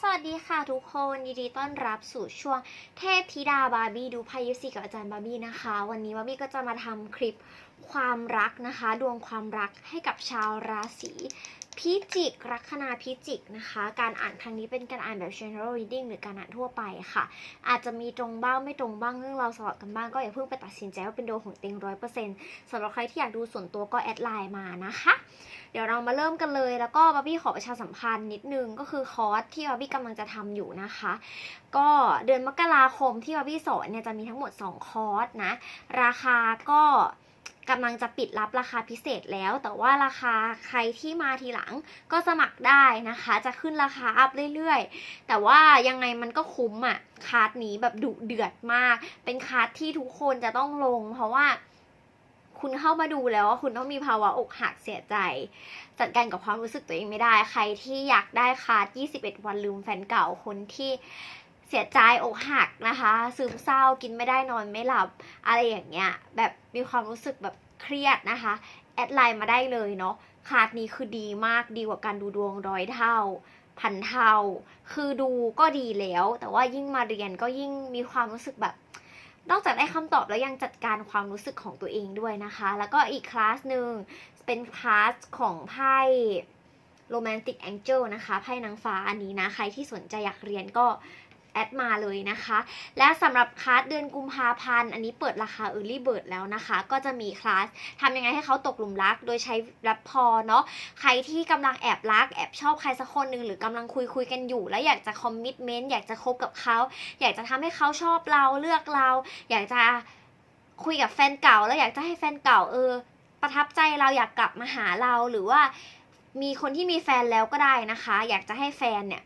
สวัสดีค่ะทุกคนยินดีต้อนรับสู่ช่วงเทพธิดาบาร์บี้ดูไพ่ยิปซีกับอาจารย์บาร์บี้นะคะ วันนี้บาร์บี้ก็จะมาทำคลิปความรักนะคะ ดวงความรักให้กับชาวราศี พิจิก ลัคนาพิจิกนะคะ การอ่านครั้งนี้เป็นการอ่านแบบ general reading หรือการอ่านทั่วไปค่ะ อาจจะมีตรงบ้างไม่ตรงบ้างเรื่องเราสลับกันบ้างก็อย่าเพิ่งไปตัดสินใจว่าเป็นโดของเต็งร้อยเปอร์เซ็นต์สำหรับใครที่อยากดูส่วนตัวก็แอดไลน์มานะคะ เดี๋ยวเรามาเริ่มกันเลย แล้วก็บาร์บี้ขอประชาสัมพันธ์นิดนึงก็คือคอร์สที่บาร์บี้กำลังจะทำอยู่นะคะ ก็เดือนมกราคมที่บาร์บี้สอนเนี่ยจะมีทั้งหมด 2 คอร์สนะ ราคาก็ กำลังจะปิดรับราคาพิเศษแล้ว แต่ว่าราคาใครที่มาทีหลังก็สมัครได้นะคะ จะขึ้นราคาอัพเรื่อยๆ แต่ว่ายังไงมันก็คุ้มอะ่ะคาร์ดนี้แบบดุเดือดมาก เป็นคาร์ดที่ทุกคนจะต้องลง เพราะว่าคุณเข้ามาดูแล้วว่าคุณต้องมีภาวะอกหักเสียใจ จัดการกับความรู้สึกตัวเองไม่ได้ ใครที่อยากได้คาร์ด21 วันลืมแฟนเก่าคนที่ เสียใจอกหักนะคะ ซึมเศร้ากินไม่ได้นอนไม่หลับ อะไรอย่างเงี้ยแบบมีความรู้สึกแบบเครียดนะคะ แอดไลน์มาได้เลยเนาะคาร์ดนี้คือดีมากดีกว่าการดูดวงร้อยเท่า พันเท่า คือดูก็ดีแล้ว แต่ว่ายิ่งมาเรียนก็ยิ่งมีความรู้สึกแบบนอกจากได้คำตอบแล้วยังจัดการความรู้สึกของตัวเองด้วยนะคะ แล้วก็อีกคลาสหนึ่งเป็นคลาสของไพ่ Romantic Angel นะคะ ไพ่นางฟ้าอันนี้นะ ใครที่สนใจอยากเรียนก็ แอดมาเลยนะคะ และสำหรับคลาสเดือนกุมภาพันธ์อันนี้เปิดราคา Early Bird แล้วนะคะ ก็จะมีคลาสทำยังไงให้เขาตกหลุมรัก โดยใช้รับพอเนาะใครที่กำลังแอบรัก แอบชอบใครสักคนหนึ่งหรือกำลังคุยคุยกันอยู่ แล้วอยากจะคอมมิชเมนต์อยากจะคบกับเขา อยากจะทำให้เขาชอบเราเลือกเรา อยากจะคุยกับแฟนเก่า แล้วอยากจะให้แฟนเก่าเออ ประทับใจเราอยากกลับมาหาเราหรือว่ามีคนที่มีแฟนแล้วก็ได้นะคะ อยากจะให้แฟนเนี่ย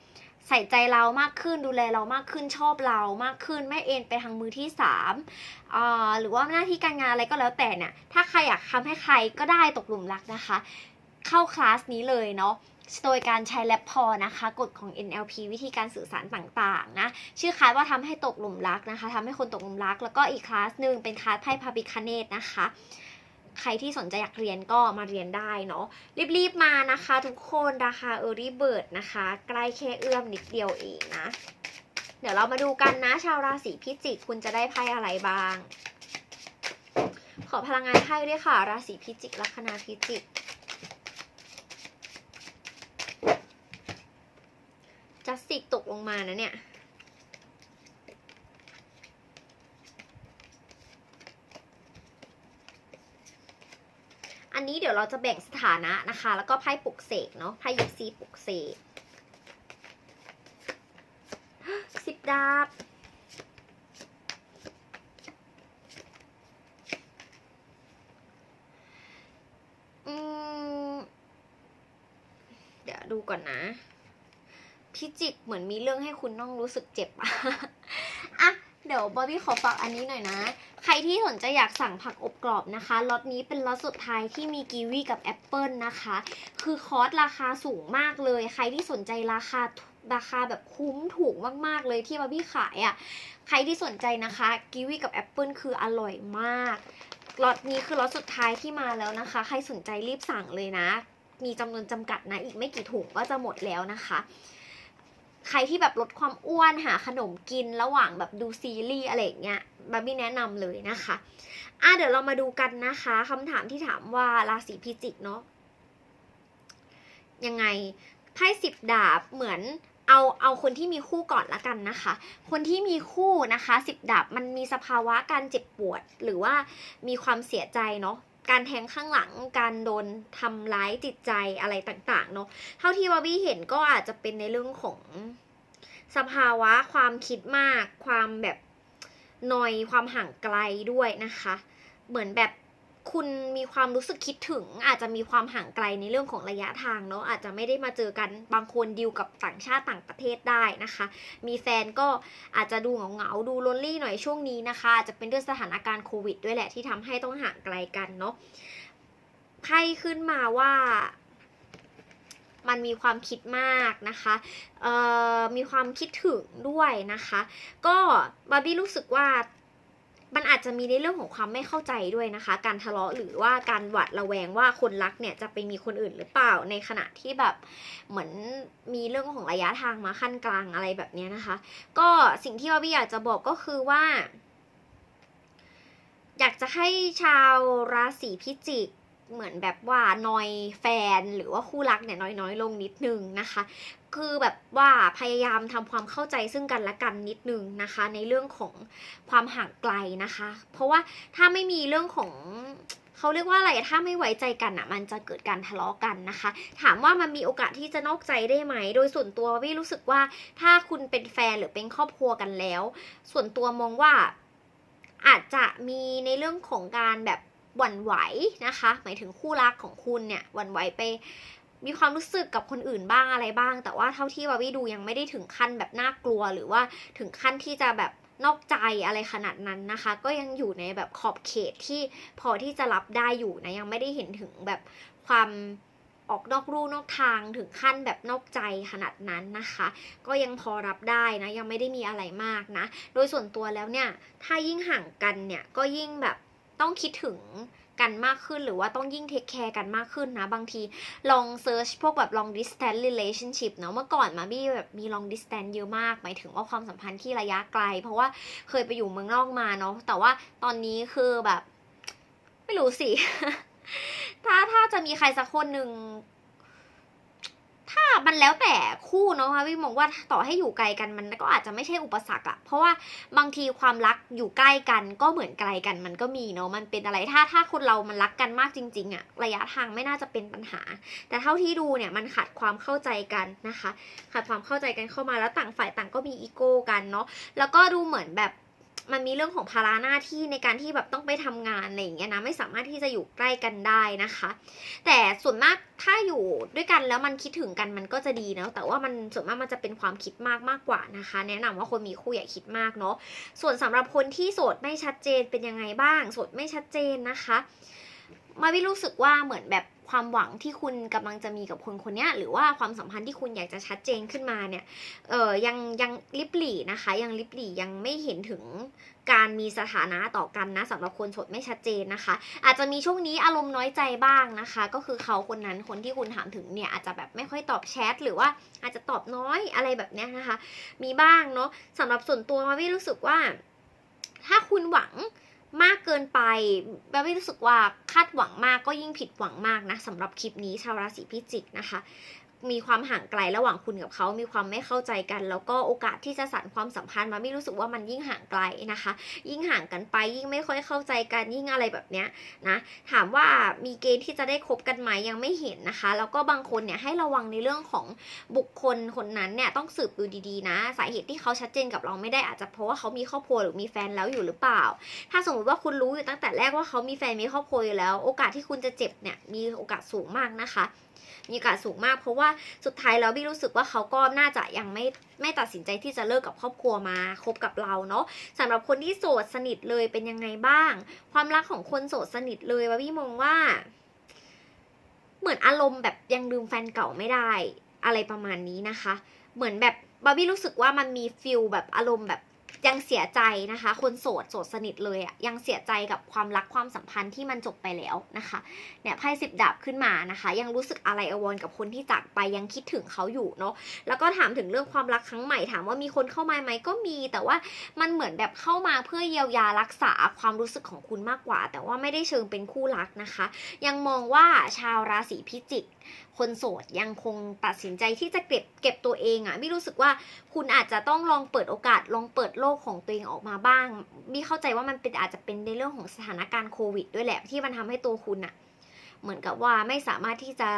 ใส่ใจเรามากขึ้นดูแลเรามากขึ้นชอบเรามากขึ้น ไม่เอ็นไปทางมือที่สามอ่าหรือว่าหน้าที่การงานอะไรก็แล้วแต่เนี่ยถ้าใครอยากทำให้ใครก็ได้ตกหลุมรักนะคะ เข้าคลาสนี้เลยเนาะโดยการใช้แลปพอนะคะกฎของ NLP วิธีการสื่อสารต่างๆนะชื่อคลาสว่าทำให้ตกหลุมรักนะคะทำให้คนตกหลุมรัก แล้วก็อีกคลาสหนึ่งเป็นคลาสไพ่พาบิคาเนตนะคะ ใครที่สนใจอยากเรียนก็มาเรียนได้เนาะรีบๆมานะคะ ทุกคนราคา Early Bird นะคะ ใกล้แค่เอื้อมนิดเดียวเองนะ เดี๋ยวเรามาดูกันนะ ชาวราศีพิจิกคุณจะได้ไพ่อะไรบ้าง ขอพลังงานไพ่ด้วยค่ะ ราศีพิจิกลัคนาพิจิกจัสติกตกลงมานะเนี่ย นี้เดี๋ยวเราจะแบ่งสถานะนะคะ แล้วก็ไพ่ปลุกเสกเนาะไพ่ยิปซีปลุกเสกสิบดาบอืมเดี๋ยวดูก่อนนะพิจิกเหมือนมีเรื่องให้คุณต้องรู้สึกเจ็บอะอะเดี๋ยวบอบบี้ขอฝากอันนี้หน่อยนะ ใครที่สนใจอยากสั่งผักอบกรอบนะคะล็อตนี้เป็นล็อตสุดท้ายที่มีกีวีกับแอปเปิลนะคะ คือคอร์สราคาสูงมากเลย ใครที่สนใจราคาราคาแบบคุ้มถูกมาก ๆ เลยที่บาร์บี้ขายอะ่ะ ใครที่สนใจนะคะกีวีกับแอปเปิลคืออร่อยมากล็อตนี้คือล็อตสุดท้ายที่มาแล้วนะคะ ใครสนใจรีบสั่งเลยนะ มีจำนวนจำกัดนะ อีกไม่กี่ถุงก็จะหมดแล้วนะคะ ใครที่แบบลดความอ้วนหาขนมกินระหว่างแบบดูซีรีส์อะไรอย่างเงี้ยบาร์บี้แนะนำเลยนะคะ อะเดี๋ยวเรามาดูกันนะคะคำถามที่ถามว่าราศีพิจิกเนาะยังไงไพ่สิบดาบเหมือนเอาเอาคนที่มีคู่ก่อนละกันนะคะ คนที่มีคู่นะคะสิบดาบมันมีสภาวะการเจ็บปวด หรือว่ามีความเสียใจเนาะ การแทงข้างหลังการโดนทำร้ายจิตใจอะไรต่างๆเนาะเท่าที่บอบบี้เห็นก็อาจจะเป็นในเรื่องของสภาวะความคิดมาก ความแบบนอยความห่างไกลด้วยนะคะ เหมือนแบบ คุณมีความรู้สึกคิดถึง อาจจะมีความห่างไกลในเรื่องของระยะทางเนาะอาจจะไม่ได้มาเจอกันบางคนดิวกับต่างชาติต่างประเทศได้นะคะ มีแฟนก็อาจจะดูเหงาๆดูลนลี่หน่อยช่วงนี้นะคะอาจจะเป็นด้วยสถานการณ์โควิด ด้วยแหละที่ทำให้ต้องห่างไกลกันเนาะไพ่ขึ้นมาว่ามันมีความคิดมากนะคะมีความคิดถึงด้วยนะคะ ก็บาร์บี้รู้สึกว่า มันอาจจะมีในเรื่องของความไม่เข้าใจด้วยนะคะ การทะเลาะหรือว่าการหวาดระแวงว่าคนรักเนี่ยจะไปมีคนอื่นหรือเปล่าในขณะที่แบบเหมือนมีเรื่องของระยะทางมาขั้นกลางอะไรแบบนี้นะคะ ก็สิ่งที่ว่าพี่อยากจะบอกก็คือว่า อยากจะให้ชาวราศีพิจิก เหมือนแบบว่านอยแฟนหรือว่าคู่รักเนี่ยน้อยๆลงนิดนึงนะคะ คือแบบว่าพยายามทำความเข้าใจซึ่งกันและกันนิดนึงนะคะ ในเรื่องของความห่างไกลนะคะ เพราะว่าถ้าไม่มีเรื่องของเขาเรียกว่าอะไร ถ้าไม่ไว้ใจกันอะ มันจะเกิดการทะเลาะกันนะคะ ถามว่ามันมีโอกาสที่จะนอกใจได้ไหม โดยส่วนตัววิรู้สึกว่าถ้าคุณเป็นแฟนหรือเป็นครอบครัวกันแล้ว ส่วนตัวมองว่าอาจจะมีในเรื่องของการแบบ หวั่นไหวนะคะ หมายถึงคู่รักของคุณเนี่ยหวั่นไหวไปมีความรู้สึกกับคนอื่นบ้างอะไรบ้าง แต่ว่าเท่าที่วาวิดูยังไม่ได้ถึงขั้นแบบน่ากลัว หรือว่าถึงขั้นที่จะแบบนอกใจอะไรขนาดนั้นนะคะ ก็ยังอยู่ในแบบขอบเขตที่พอที่จะรับได้อยู่นะยังไม่ได้เห็นถึงแบบความออกนอกรูนอกทางถึงขั้นแบบนอกใจขนาดนั้นนะคะ ก็ยังพอรับได้นะยังไม่ได้มีอะไรมากนะ โดยส่วนตัวแล้วเนี่ย ถ้ายิ่งห่างกันเนี่ยก็ยิ่งแบบ ต้องคิดถึงกันมากขึ้นหรือว่าต้องยิ่งเทคแคร์กันมากขึ้นนะ บางทีลองเซิร์ชพวกแบบ long distance relationship เนาะเมื่อก่อนมาบี้แบบมี long distance เยอะมาก หมายถึงว่าความสัมพันธ์ที่ระยะไกล เพราะว่าเคยไปอยู่เมืองนอกมาเนาะแต่ว่าตอนนี้คือแบบ ไม่รู้สิ ถ้าถ้าจะมีใครสักคนหนึ่ง ถ้ามันแล้วแต่คู่เนาะค่ะพี่มองว่าต่อให้อยู่ไกลกันมันก็อาจจะไม่ใช่อุปสรรคอะเพราะว่าบางทีความรักอยู่ใกล้กันก็เหมือนไกลกันมันก็มีเนาะมันเป็นอะไรถ้าถ้าคนเรามันรักกันมากจริง ๆอะระยะทางไม่น่าจะเป็นปัญหา แต่เท่าที่ดูเนี่ยมันขาดความเข้าใจกันนะคะขาดความเข้าใจกันเข้ามาแล้วต่างฝ่ายต่างก็มีอีโก้กันเนาะแล้วก็ดูเหมือนแบบ มันมีเรื่องของภาระหน้าที่ในการที่แบบต้องไปทำงานอะไรอย่างเงี้ยนะไม่สามารถที่จะอยู่ใกล้กันได้นะคะ แต่ส่วนมากถ้าอยู่ด้วยกันแล้วมันคิดถึงกันมันก็จะดีนะแต่ว่ามันส่วนมากมันจะเป็นความคิดมากมากกว่านะคะ แนะนำว่าคนมีคู่อย่าคิดมากเนาะส่วนสำหรับคนที่โสดไม่ชัดเจนเป็นยังไงบ้างโสดไม่ชัดเจนนะคะมาวิรู้สึกว่าเหมือนแบบ ความหวังที่คุณกำลังจะมีกับคนคนนี้หรือว่าความสัมพันธ์ที่คุณอยากจะชัดเจนขึ้นมาเนี่ยเออยังยังลิบหลี่นะคะ ยังลิบหลี่ยังไม่เห็นถึงการมีสถานะต่อกันนะสำหรับคนโสดไม่ชัดเจนนะคะ อาจจะมีช่วงนี้อารมณ์น้อยใจบ้างนะคะ ก็คือเขาคนนั้นคนที่คุณถามถึงเนี่ยอาจจะแบบไม่ค่อยตอบแชทหรือว่าอาจจะตอบน้อยอะไรแบบเนี้ยนะคะ มีบ้างเนาะสำหรับส่วนตัวมาวิรู้สึกว่า ถ้าคุณหวัง มากเกินไปแบบไม่รู้สึกว่าคาดหวังมากก็ยิ่งผิดหวังมากนะสำหรับคลิปนี้ชาวราศีพิจิกนะคะ มีความห่างไกลระหว่างคุณกับเขา มีความไม่เข้าใจกัน แล้วก็โอกาสที่จะสานความสัมพันธ์มาไม่รู้สึกว่ามันยิ่งห่างไกลนะคะ ยิ่งห่างกันไป ยิ่งไม่ค่อยเข้าใจกัน ยิ่งอะไรแบบเนี้ยนะ ถามว่ามีเกณฑ์ที่จะได้คบกันไหมยังไม่เห็นนะคะ แล้วก็บางคนเนี่ยให้ระวังในเรื่องของบุคคลคนนั้นเนี่ยต้องสืบดูดีๆนะ สาเหตุที่เขาชัดเจนกับเราไม่ได้อาจจะเพราะว่าเขามีครอบครัวหรือมีแฟนแล้วอยู่หรือเปล่า ถ้าสมมติว่าคุณรู้อยู่ตั้งแต่แรกว่าเขามีแฟนมีครอบครัวอยู่แล้ว โอกาสที่คุณจะเจ็บเนี่ยมีโอกาสสูงมากนะคะ มีโอกาสสูงมาก เพราะว่าสุดท้ายแล้วบี้รู้สึกว่าเขาก็น่าจะยังไม่ไม่ตัดสินใจที่จะเลิกกับครอบครัวมาคบกับเราเนาะสำหรับคนที่โสดสนิทเลยเป็นยังไงบ้าง ความรักของคนโสดสนิทเลยว่าพี่มองว่า เหมือนอารมณ์แบบยังลืมแฟนเก่าไม่ได้ อะไรประมาณนี้นะคะ เหมือนแบบบาร์บี้รู้สึกว่ามันมีฟิลแบบอารมณ์แบบ ยังเสียใจนะคะ คนโสดโสดสนิทเลยอะยังเสียใจกับความรักความสัมพันธ์ที่มันจบไปแล้วนะคะเนี่ยไพ่สิบดาบขึ้นมานะคะ ยังรู้สึกอะไรอวรกับคนที่จากไปยังคิดถึงเขาอยู่เนาะแล้วก็ถามถึงเรื่องความรักครั้งใหม่ถามว่ามีคนเข้ามาไหมก็มี แต่ว่ามันเหมือนแบบเข้ามาเพื่อเยียวยารักษาความรู้สึกของคุณมากกว่า แต่ว่าไม่ได้เชิงเป็นคู่รักนะคะ ยังมองว่าชาวราศีพิจิกคนโสดยังคงตัดสินใจที่จะเก็บเก็บตัวเองอะ่ะไม่รู้สึกว่าคุณอาจจะต้องลองเปิดโอกาสลองเปิดโลกของตัวเองออกมาบ้างมี่เข้าใจว่ามันเป็นอาจจะเป็นในเรื่องของสถานการณ์โควิด ด้วยแหละที่มันทำให้ตัวคุณอะ่ะเหมือนกับว่าไม่สามารถที่จะ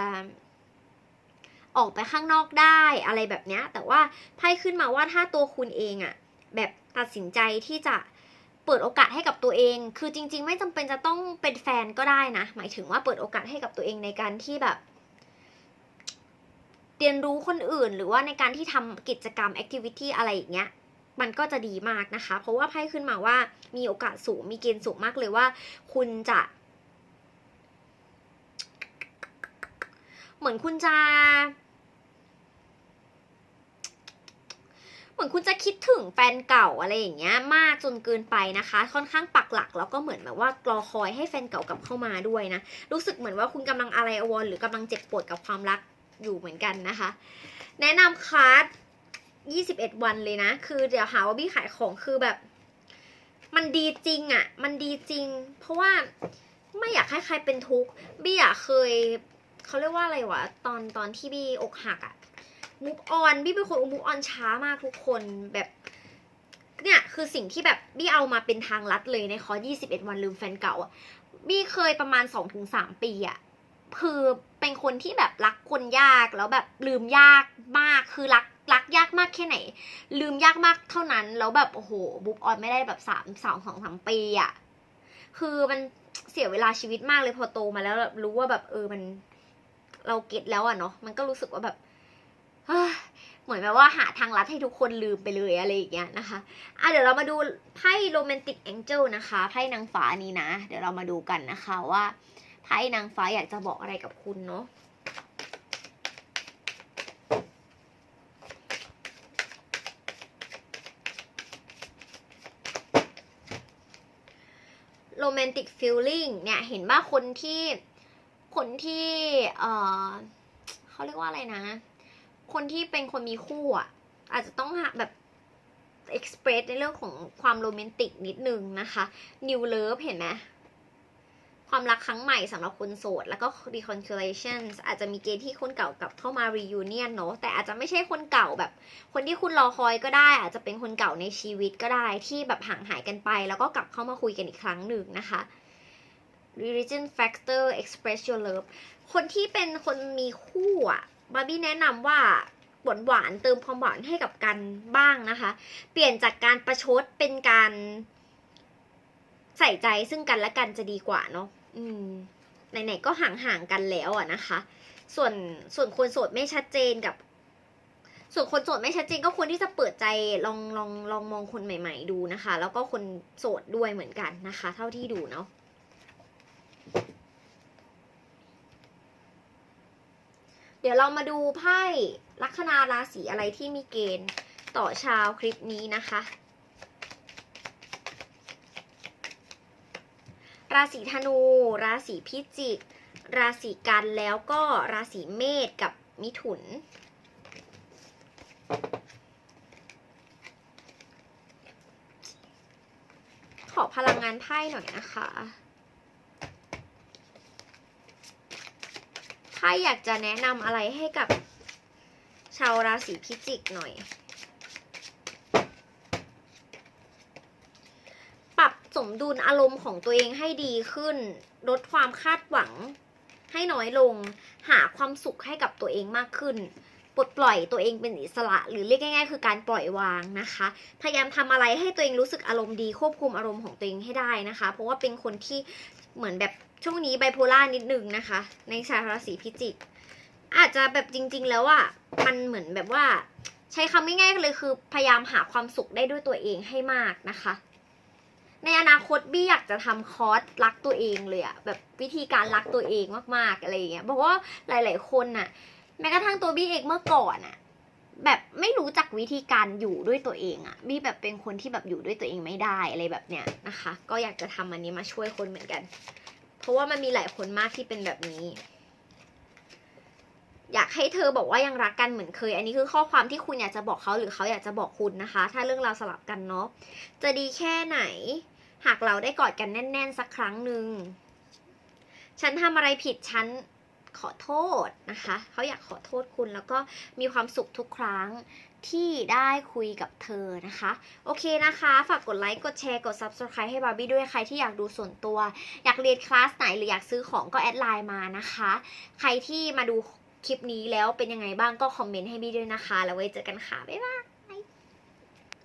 ออกไปข้างนอกได้อะไรแบบเนี้ยแต่ว่าไพ่ขึ้นมาว่าถ้าตัวคุณเองอะ่ะแบบตัดสินใจที่จะเปิดโอกาสให้กับตัวเอง คือจริง ๆ ไม่จำเป็นจะต้องเป็นแฟนก็ได้นะ หมายถึงว่าเปิดโอกาสให้กับตัวเองในการที่แบบ เรียนรู้คนอื่นหรือว่าในการที่ทำกิจกรรมแอคทิวิตี้อะไรอย่างเงี้ย มันก็จะดีมากนะคะ เพราะว่าไพ่ขึ้นมาว่ามีโอกาสสูงมีเกณฑ์สูงมากเลยว่า คุณจะเหมือนคุณจะเหมือนคุณจะคิดถึงแฟนเก่าอะไรอย่างเงี้ยมากจนเกินไปนะคะ ค่อนข้างปักหลักแล้วก็เหมือนแบบว่ารอคอยให้แฟนเก่ากลับเข้ามาด้วยนะ รู้สึกเหมือนว่าคุณกำลังอะไรอววรหรือกำลังเจ็บปวดกับความรักอยู่เหมือนกันนะคะ แนะนำคาร์ด21วันเลยนะ คือเดี๋ยวหาว่าบี้ขายของคือแบบ มันดีจริงอะ่ะ มันดีจริง เพราะว่าไม่อยากให้ใครเป็นทุกข์บี้อะเคยเขาเรียกว่าอะไรวะ ตอนตอนที่บี้อกหักอะมูฟออนบี้เป็นคนมูฟออนช้ามากทุกคนแบบเนี่ยคือสิ่งที่แบบบี้เอามาเป็นทางลัดเลยในคอร์ส21 วันลืมแฟนเก่าอะบี้เคยประมาณ 2-3 ปีอะคือเป็นคนที่แบบรักคนยากแล้วแบบลืมยากมากคือรัก รักยากมากแค่ไหน ลืมยากมากเท่านั้น แล้วแบบโอ้โหบุ๊กออนไม่ได้แบบสามสองสองสามปีอะคือมันเสียเวลาชีวิตมากเลยพอโตมาแล้วแบบรู้ว่าแบบเออมัน เราเก็ตแล้วอะเนาะมันก็รู้สึกว่าแบบเฮ้ยเหมือนแบบว่าหาทางลัดให้ทุกคนลืมไปเลยอะไรอย่างเงี้ยนะคะอะเดี๋ยวเรามาดูไพ่โรแมนติกแองเจิลนะคะไพ่นางฟ้านี้นะ เดี๋ยวเรามาดูกันนะคะว่าไพ่นางฟ้าอยากจะบอกอะไรกับคุณเนาะ โรแมนติกฟิลลิ่งเนี่ยเห็นว่าคนที่คนที่เออเขาเรียกว่าอะไรนะ คนที่เป็นคนมีคู่อะ อาจจะต้องแบบเอ็กซ์เพรสในเรื่องของความโรแมนติกนิดนึงนะคะ New Love เห็นไหม ความรักครั้งใหม่สำหรับคนโสด แล้วก็ reconciliations อาจจะมีเกณฑ์ที่คนเก่ากับเข้ามา reunion เนอะแต่อาจจะไม่ใช่คนเก่าแบบ คนที่คุณรอคอยก็ได้ อาจจะเป็นคนเก่าในชีวิตก็ได้ที่แบบห่างหายกันไป แล้วก็กลับเข้ามาคุยกันอีกครั้งหนึ่งนะคะ religion factor express your love คนที่เป็นคนมีคู่อะบาร์บี้แนะนำว่าหวานหวานๆเติมความหวานให้กับกันบ้างนะคะ เปลี่ยนจากการประชดเป็นการใส่ใจซึ่งกันและกันจะดีกว่าเนาะ อืมไหนๆก็ห่างๆกันแล้วอะนะคะ ส่วนส่วนคนโสดไม่ชัดเจนกับ ส่วนคนโสดไม่ชัดเจนก็ควรที่จะเปิดใจลองลองลองมองคนใหม่ ๆ ดูนะคะ แล้วก็คนโสดด้วยเหมือนกันนะคะ เท่าที่ดูเนาะเดี๋ยวเรามาดูไพ่ลัคนาราศีอะไรที่มีเกณฑ์ต่อชาวคลิปนี้นะคะ ราศีธนู ราศีพิจิก ราศีกันแล้วก็ราศีเมษกับมิถุน ขอพลังงานไพ่หน่อยนะคะไพ่อยากจะแนะนำอะไรให้กับชาวราศีพิจิกหน่อย ปรับส มดุลอารมณ์ของตัวเองให้ดีขึ้น ลดความคาดหวัง ให้น้อยลง หาความสุขให้กับตัวเองมากขึ้นปลดปล่อยตัวเองเป็นอิสระ หรือเรียกง่ายๆ คือการปล่อยวางนะคะ พยายามทำอะไรให้ตัวเองรู้สึกอารมณ์ดีควบคุมอารมณ์ของตัวเองให้ได้นะคะ เพราะว่าเป็นคนที่เหมือนแบบช่วงนี้ไบโพล่านิดนึงนะคะ ในชาวราศีพิจิก อาจจะแบบจริง ๆ แล้วอะมันเหมือนแบบว่า ใช้คำง่ายๆเลยคือพยายามหาความสุขได้ด้วยตัวเองให้มากนะคะ ในอนาคตบี้อยากจะทำคอร์สรักตัวเองเลยอะแบบวิธีการรักตัวเองมากๆอะไรอย่างเงี้ยเพราะว่าหลาย ๆ คนน่ะ แม้กระทั่งตัวบี้เองเมื่อก่อนอะแบบไม่รู้จักวิธีการอยู่ด้วยตัวเองอะบี้แบบเป็นคนที่แบบอยู่ด้วยตัวเองไม่ได้อะไรแบบเนี้ยนะคะ ก็อยากจะทำอันนี้มาช่วยคนเหมือนกัน เพราะว่ามันมีหลายคนมากที่เป็นแบบนี้ อยากให้เธอบอกว่ายังรักกันเหมือนเคย อันนี้คือข้อความที่คุณอยากจะบอกเขาหรือเขาอยากจะบอกคุณนะคะ ถ้าเรื่องราวสลับกันเนาะจะดีแค่ไหน หากเราได้กอดกันแน่น ๆ สักครั้งหนึ่งฉันทำอะไรผิดฉันขอโทษนะคะเขาอยากขอโทษคุณแล้วก็มีความสุขทุกครั้งที่ได้คุยกับเธอนะคะ โอเคนะคะ ฝากกดไลค์ กดแชร์ กด Subscribe ให้บาร์บี้ด้วยใครที่อยากดูส่วนตัว อยากเรียนคลาสไหนหรืออยากซื้อของก็แอดไลน์มานะคะ ใครที่มาดู คลิปนี้แล้วเป็นยังไงบ้างก็คอมเมนต์ให้บี้ด้วยนะคะ แล้วไว้เจอกันค่ะ บ๊ายบาย